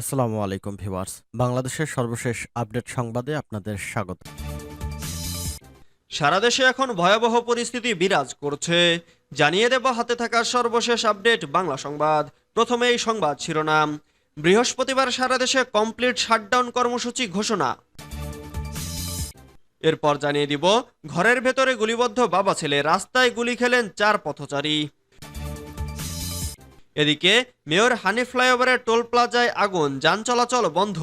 আসসালামু আলাইকুম ভিউয়ার্স। বাংলাদেশের সর্বশেষ আপডেট সংবাদে আপনাদের স্বাগত। সারা দেশে এখন ভয়াবহ পরিস্থিতি বিরাজ করছে। জানিয়ে দেব হাতে থাকা সর্বশেষ আপডেট বাংলা সংবাদ। প্রথমে এই সংবাদ শিরোনাম। বৃহস্পতিবার সারা দেশে কমপ্লিট শাটডাউন কর্মসূচি ঘোষণা। এরপর জানিয়ে দিব, ঘরের ভেতরে গুলিবদ্ধ বাবা ছেলে, রাস্তায় গুলি খেলেন চার পথচারী। এদিকে মেয়র হানি ফ্লাইওভারের টোল প্লাজায় আগুন, যান চলাচল বন্ধ।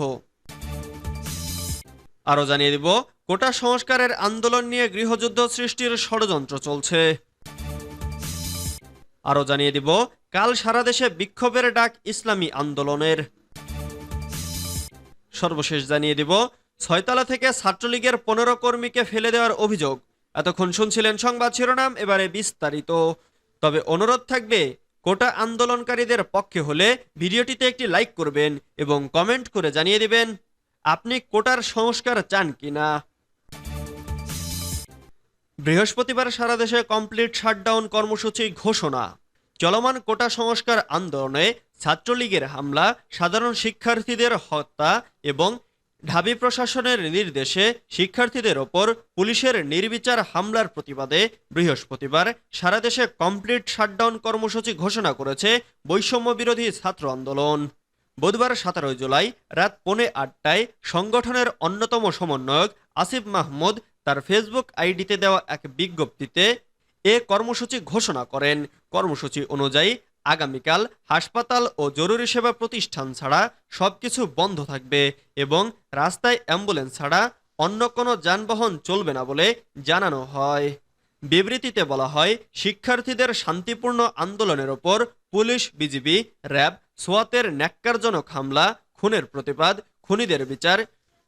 আরও জানিয়ে দিব, কোটা সংস্কারের আন্দোলন নিয়ে গৃহযুদ্ধ সৃষ্টির ষড়যন্ত্র চলছে। আরও জানিয়ে দিব, কাল সারা দেশে বিক্ষোভের ডাক ইসলামী আন্দোলনের। সর্বশেষ জানিয়ে দিব, ছয়তলা থেকে ছাত্রলীগের পনেরো কর্মীকে ফেলে দেওয়ার অভিযোগ। এতক্ষণ শুনছিলেন সংবাদ শিরোনাম, এবারে বিস্তারিত। তবে অনুরোধ থাকবে কোটা আন্দোলনকারীদের পক্ষে হলে ভিডিওটিতে একটি লাইক করবেন এবং কমেন্ট করে জানিয়ে দিবেন, আপনি কোটার সংস্কার চান কিনা? বৃহস্পতিবার সারা দেশে কমপ্লিট শাটডাউন কর্মসূচি ঘোষণা। চলমান কোটা সংস্কার আন্দোলনে ছাত্রলীগের হামলা, সাধারণ শিক্ষার্থীদের হত্যা এবং ঢাবি প্রশাসনের নির্দেশে শিক্ষার্থীদের ওপর পুলিশের নির্বিচার হামলার প্রতিবাদে বৃহস্পতিবার সারা দেশে কমপ্লিট শাটডাউন কর্মসূচি ঘোষণা করেছে বৈষম্য বিরোধী ছাত্র আন্দোলন। বুধবার সতেরোই জুলাই রাত পৌনে আটটায় সংগঠনের অন্যতম সমন্বয়ক আসিফ মাহমুদ তার ফেসবুক আইডিতে দেওয়া এক বিজ্ঞপ্তিতে এ কর্মসূচি ঘোষণা করেন। কর্মসূচি অনুযায়ী আগামীকাল হাসপাতাল ও জরুরি সেবা প্রতিষ্ঠান ছাড়া সবকিছু বন্ধ থাকবে এবং রাস্তায় অ্যাম্বুলেন্স ছাড়া অন্য কোনো যানবাহন চলবে না বলে জানানো হয়। বিবৃতিতে বলা হয়, শিক্ষার্থীদের শান্তিপূর্ণ আন্দোলনের ওপর পুলিশ, বিজিবি, র্যাব, সোয়াতের ন্যাক্কারজনক হামলা, খুনের প্রতিবাদ, খুনিদের বিচার,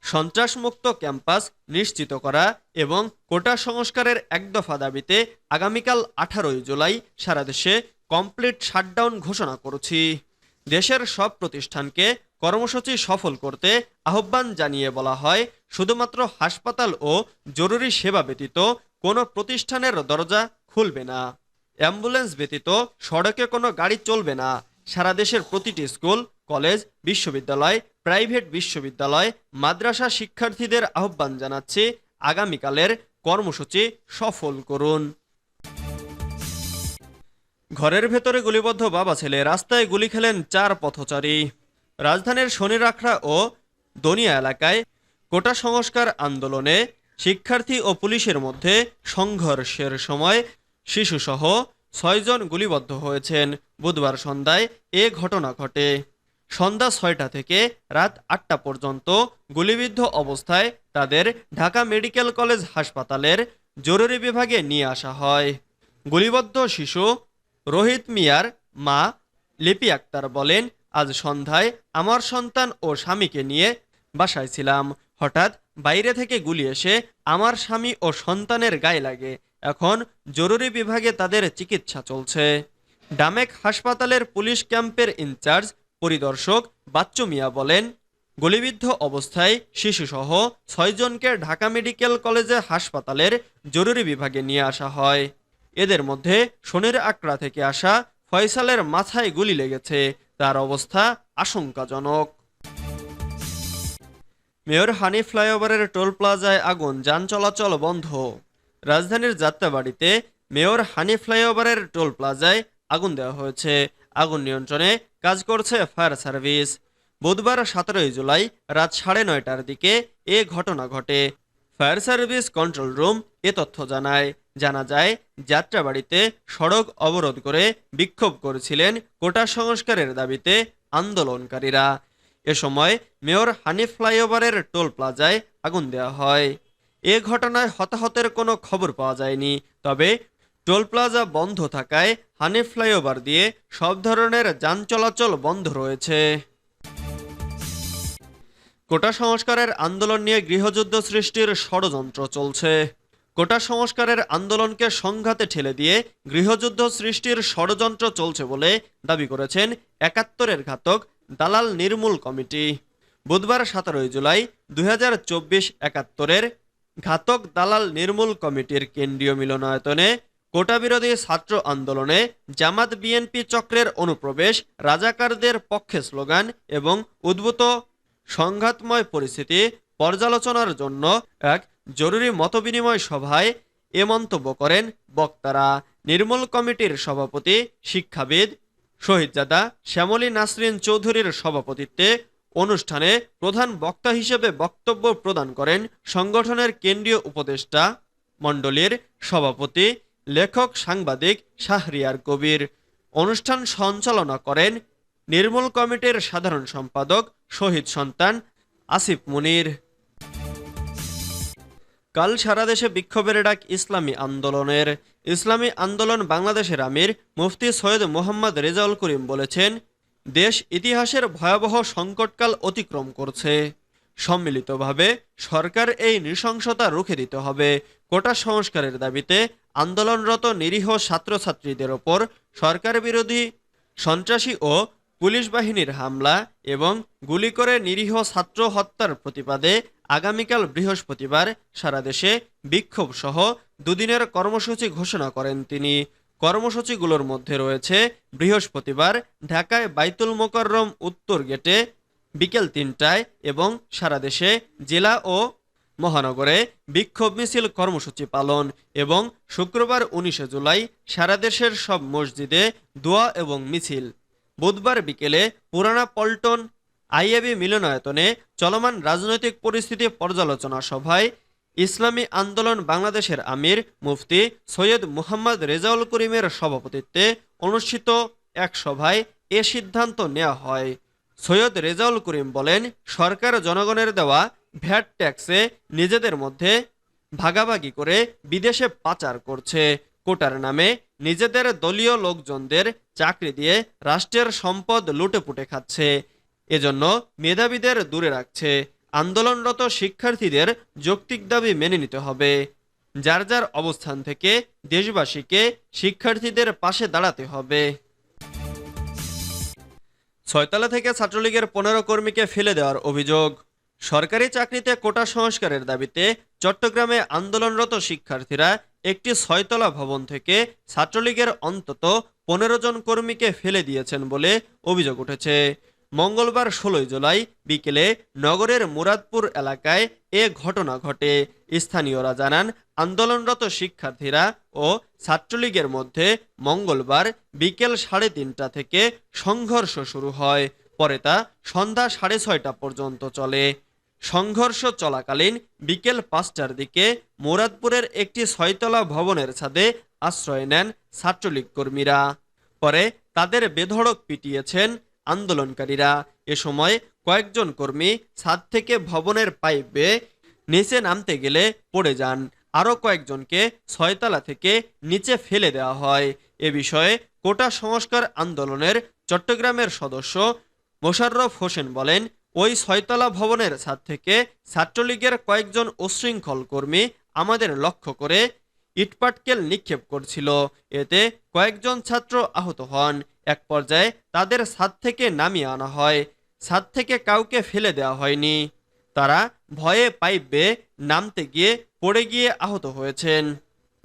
সন্ত্রাসমুক্ত ক্যাম্পাস নিশ্চিত করা এবং কোটা সংস্কারের একদফা দাবিতে আগামীকাল আঠারোই জুলাই সারা দেশে কমপ্লিট শাটডাউন ঘোষণা করছি। দেশের সব প্রতিষ্ঠানকে কর্মসূচি সফল করতে আহ্বান জানিয়ে বলা হয়, শুধুমাত্র হাসপাতাল ও জরুরি সেবা ব্যতীত কোনো প্রতিষ্ঠানের দরজা খুলবে না। অ্যাম্বুলেন্স ব্যতীত সড়কে কোনো গাড়ি চলবে না। সারা দেশের প্রতিটি স্কুল, কলেজ, বিশ্ববিদ্যালয়, প্রাইভেট বিশ্ববিদ্যালয়, মাদ্রাসা শিক্ষার্থীদের আহ্বান জানাচ্ছি, আগামীকালের কর্মসূচি সফল করুন। ঘরের ভেতরে গুলিবদ্ধ বাবা ছেলে রাস্তায় গুলি খেলেন চার পথচারী। রাজধানীর শনিরাখড়া ও দনিয়া এলাকায় কোটা সংস্কার আন্দোলনে শিক্ষার্থী ও পুলিশের মধ্যে সংঘর্ষের সময় শিশুসহ ছয়জন গুলিবদ্ধ হয়েছেন। বুধবার সন্ধ্যায় এ ঘটনা ঘটে। সন্ধ্যা ছয়টা থেকে রাত আটটা পর্যন্ত গুলিবিদ্ধ অবস্থায় তাদের ঢাকা মেডিকেল কলেজ হাসপাতালের জরুরি বিভাগে নিয়ে আসা হয়। গুলিবদ্ধ শিশু রোহিত মিয়ার মা লিপি আক্তার বলেন, আজ সন্ধ্যায় আমার সন্তান ও স্বামীকে নিয়ে বাসায় ছিলাম। হঠাৎ বাইরে থেকে গুলি এসে আমার স্বামী ও সন্তানের গায়ে লাগে। এখন জরুরি বিভাগে তাদের চিকিৎসা চলছে। ডামেক হাসপাতালের পুলিশ ক্যাম্পের ইনচার্জ, পরিদর্শক বাচ্চু মিয়া বলেন, গুলিবিদ্ধ অবস্থায় শিশুসহ ছয়জনকে ঢাকা মেডিকেল কলেজে হাসপাতালের জরুরি বিভাগে নিয়ে আসা হয়। এদের মধ্যে শনির আকড়া থেকে আসা ফয়সালের মাথায় গুলি লেগেছে। তার অবস্থা আশঙ্কাজনক। মেয়র হানি ফ্লাইওভারের টোল প্লাজায় আগুন, যান চলাচল বন্ধ। রাজধানীর যাত্রাবাড়িতে মেয়র হানি ফ্লাইওভারের টোল প্লাজায় আগুন দেওয়া হয়েছে। আগুন নিয়ন্ত্রণে কাজ করছে ফায়ার সার্ভিস। বুধবার সতেরোই জুলাই রাত সাড়ে নয়টার দিকে এ ঘটনা ঘটে। ফায়ার সার্ভিস কন্ট্রোল রুম এ তথ্য জানায়। জানা যায়, যাত্রাবাড়িতে সড়ক অবরোধ করে বিক্ষোভ করেছিলেন কোটা সংস্কারের দাবিতে আন্দোলনকারীরা। এ সময় মেয়র হানিফ ফ্লাইওভারের টোল প্লাজায় আগুন দেওয়া হয়। এ ঘটনায় হতাহতের কোনো খবর পাওয়া যায়নি। তবে টোল প্লাজা বন্ধ থাকায় হানিফ ফ্লাইওভার দিয়ে সব ধরনের যান চলাচল বন্ধ রয়েছে। কোটা সংস্কারের আন্দোলন নিয়ে গৃহযুদ্ধ সৃষ্টির ষড়যন্ত্র চলছে। কোটা সংস্কারের আন্দোলনকে সংঘাতে ঠেলে দিয়ে গৃহযুদ্ধ সৃষ্টির ষড়যন্ত্র চলছে বলে দাবি করেছেন একাত্তরের ঘাতক দালাল নির্মূল কমিটি। বুধবার সতেরোই জুলাই দুই হাজার চব্বিশ একাত্তরের ঘাতক দালাল নির্মূল কমিটির কেন্দ্রীয় মিলনায়তনে কোটা বিরোধী ছাত্র আন্দোলনে জামাত বিএনপি চক্রের অনুপ্রবেশ, রাজাকারদের পক্ষে স্লোগান এবং উদ্ভূত সংঘাতময় পরিস্থিতি পর্যালোচনার জন্য এক জরুরি মতবিনিময় সভায় এ মন্তব্য করেন বক্তারা। নির্মূল কমিটির সভাপতি, শিক্ষাবিদ শহীদজাদা শ্যামলী নাসরিন চৌধুরীর সভাপতিত্বে অনুষ্ঠানে প্রধান বক্তা হিসেবে বক্তব্য প্রদান করেন সংগঠনের কেন্দ্রীয় উপদেষ্টা মণ্ডলীর সভাপতি, লেখক সাংবাদিক শাহরিয়ার কবির। অনুষ্ঠান সঞ্চালনা করেন নির্মূল কমিটির সাধারণ সম্পাদক শহীদ সন্তান আসিফ মুনির। কাল সারা দেশে বিক্ষোভের ডাক ইসলামী আন্দোলনের। ইসলামী আন্দোলন বাংলাদেশের আমির মুফতি সৈয়দ মোহাম্মদ রেজাউল করিম বলেছেন, দেশ ইতিহাসের ভয়াবহ সংকটকাল অতিক্রম করছে। সম্মিলিতভাবে সরকার এই নৃশংসতা রুখে দিতে হবে। কোটা সংস্কারের দাবিতে আন্দোলনরত নিরীহ ছাত্রছাত্রীদের ওপর সরকার বিরোধী সন্ত্রাসী ও পুলিশ বাহিনীর হামলা এবং গুলি করে নিরীহ ছাত্র হত্যার প্রতিবাদে আগামীকাল বৃহস্পতিবার সারা দেশে বিক্ষোভ সহ দুদিনের কর্মসূচি ঘোষণা করেন তিনি। কর্মসূচিগুলোর মধ্যে রয়েছে বৃহস্পতিবার ঢাকায় বাইতুল মোকাররম উত্তর গেটে বিকেল তিনটায় এবং সারা দেশে জেলা ও মহানগরে বিক্ষোভ মিছিল কর্মসূচি পালন এবং শুক্রবার উনিশে জুলাই সারা দেশের সব মসজিদে দোয়া এবং মিছিল। বুধবার বিকেলে পুরানা পল্টন আইএবি মিলনায়তনে চলমান রাজনৈতিক পরিস্থিতি পর্যালোচনা সভায় ইসলামী আন্দোলন বাংলাদেশের আমির মুফতি সৈয়দ মুহাম্মদ রেজাউল করিমের সভাপতিত্বে অনুষ্ঠিত এক সভায় এ সিদ্ধান্ত নেওয়া হয়। সৈয়দ রেজাউল করিম বলেন, সরকার জনগণের দেওয়া ভ্যাট ট্যাক্সে নিজেদের মধ্যে ভাগাভাগি করে বিদেশে পাচার করছে। কোটার নামে নিজেদের দলীয় লোকজনদের চাকরি দিয়ে রাষ্ট্রের সম্পদ লুটেপুটে খাচ্ছে। এজন্য মেধাবীদের দূরে রাখছে। আন্দোলনরত শিক্ষার্থীদের যৌক্তিক দাবি মেনে নিতে হবে। যার যার অবস্থান থেকে দেশবাসীকে শিক্ষার্থীদের পাশে দাঁড়াতে হবে। ছয়তলা থেকে ছাত্রলীগের পনেরো কর্মীকে ফেলে দেওয়ার অভিযোগ। সরকারি চাকরিতে কোটা সংস্কারের দাবিতে চট্টগ্রামে আন্দোলনরত শিক্ষার্থীরা একটি ছয়তলা ভবন থেকে ছাত্রলীগের অন্তত পনেরো জন কর্মীকে ফেলে দিয়েছেন বলে অভিযোগ উঠেছে। মঙ্গলবার ষোলোই জুলাই বিকেলে নগরের মুরাদপুর এলাকায় এ ঘটনা ঘটে। স্থানীয়রা জানান, আন্দোলনরত শিক্ষার্থীরা ও ছাত্রলীগের মধ্যে মঙ্গলবার বিকেল সাড়ে তিনটা থেকে সংঘর্ষ শুরু হয়, পরে তা সন্ধ্যা সাড়ে ছয়টা পর্যন্ত চলে। সংঘর্ষ চলাকালীন বিকেল পাঁচটার দিকে মুরাদপুরের একটি ছয়তলা ভবনের ছাদে আশ্রয় নেন ছাত্রলীগ কর্মীরা। পরে তাদের বেধড়ক পিটিয়েছেন আন্দোলনকারীরা। এ সময় কয়েকজন কর্মী ছাদ থেকে ভবনের পাইপ বেয়ে নিচে নামতে গেলে পড়ে যান। আরও কয়েকজনকে ছয়তলা থেকে নিচে ফেলে দেওয়া হয়। এ বিষয়ে কোটা সংস্কার আন্দোলনের চট্টগ্রামের সদস্য মোশাররফ হোসেন বলেন ওই ছয়তলা ভবনের ছাদ থেকে ছাত্রলীগের কয়েকজন উশৃঙ্খল কর্মী আমাদের লক্ষ্য করে ইটপাটকেল নিক্ষেপ করছিল। এতে কয়েকজন ছাত্র আহত হন। এক পর্যায়ে তাদের ছাদ থেকে নামিয়ে আনা হয়। ছাদ থেকে কাউকে ফেলে দেওয়া হয়নি। তারা ভয়ে পাইপ বেয়ে নামতে গিয়ে পড়ে গিয়ে আহত হয়েছেন।